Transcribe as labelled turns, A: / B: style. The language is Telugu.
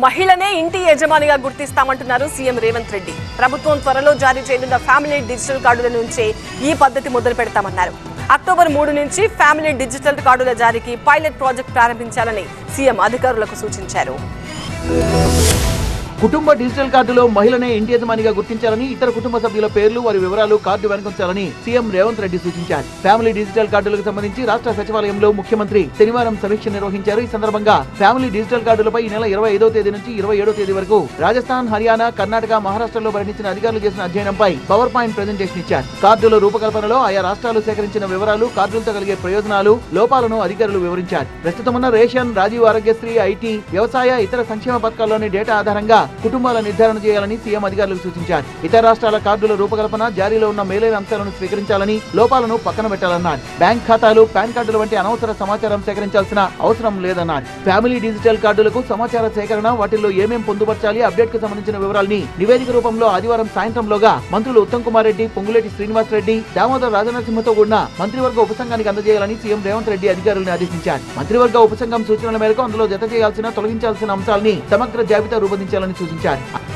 A: మహిళనే ఇంటి యజమానిగా గుర్తిస్తామంటున్నారు సీఎం రేవంత్ రెడ్డి. ప్రభుత్వం త్వరలో జారీ చేయనున్న ఫ్యామిలీ డిజిటల్ కార్డుల నుంచే ఈ పద్ధతి మొదలు పెడతామన్నారు. అక్టోబర్ మూడు నుంచి ఫ్యామిలీ డిజిటల్ కార్డుల జారీకి పైలట్ ప్రాజెక్ట్ ప్రారంభించాలని సీఎం అధికారులకు సూచించారు.
B: కుటుంబ డిజిటల్ కార్డులో మహిళనే ఇంటి యజమానిగా గుర్తించాలని ఇతర కుటుంబ సభ్యుల పేర్లు వారి వివరాలు కార్డు వెనుకొంచాలని సీఎం రేవంత్ రెడ్డి సూచించారు. ఫ్యామిలీ డిజిటల్ కార్డులకు సంబంధించి రాష్ట్ర సచివాలయంలో ముఖ్యమంత్రి శనివారం సమీక్ష నిర్వహించారు. ఈ సందర్భంగా ఫ్యామిలీ డిజిటల్ కార్డులపై ఈ నెల ఇరవై ఐదో తేదీ నుంచి ఇరవై ఏడో తేదీ వరకు రాజస్థాన్ హర్యానా కర్ణాటక మహారాష్ట్రలో పర్యటించిన అధికారులు చేసిన అధ్యయనంపై పవర్ పాయింట్ ప్రెజెంటేషన్ ఇచ్చారు. కార్డుల రూపకల్పనలో ఆయా రాష్ట్రాలు సేకరించిన వివరాలు కార్డులతో కలిగే ప్రయోజనాలు లోపాలను అధికారులు వివరించారు. ప్రస్తుతం ఉన్న రేషన్ రాజీవ్ ఆరోగ్యశ్రీ ఐటీ వ్యవసాయ ఇతర సంక్షేమ పథకాల్లోని డేటా ఆధారంగా కుటుంబాల నిర్ధారణ చేయాలని సీఎం అధికారులకు సూచించారు. ఇతర రాష్ట్రాల కార్డుల రూపకల్పన జారీలో ఉన్న మేలైన అంశాలను స్వీకరించాలని లోపాలను పక్కన పెట్టాలన్నారు. బ్యాంక్ ఖాతాలు పాన్ కార్డుల వంటి అనవసర సమాచారం సేకరించాల్సిన అవసరం లేదన్నారు. ఫ్యామిలీ డిజిటల్ కార్డులకు సమాచార సేకరణ వాటిల్లో ఏమేం పొందుపరచాలి అప్డేట్కు సంబంధించిన వివరాల్ని నివేదిక రూపంలో ఆదివారం సాయంత్రంలోగా మంత్రులు ఉత్తమ్ కుమార్ రెడ్డి పొంగులేటి శ్రీనివాస్ రెడ్డి దామోదర్ రాజనరసింహతో కూడిన మంత్రివర్గ ఉపసంఘానికి అందజేయాలని సీఎం రేవంత్ రెడ్డి అధికారులను ఆదేశించారు. మంత్రివర్గ ఉపసంఘం సూచనల మేరకు అందులో జత చేయాల్సిన తొలగించాల్సిన అంశాలని సమగ్ర జాబితా రూపొందించాలని సూచించారు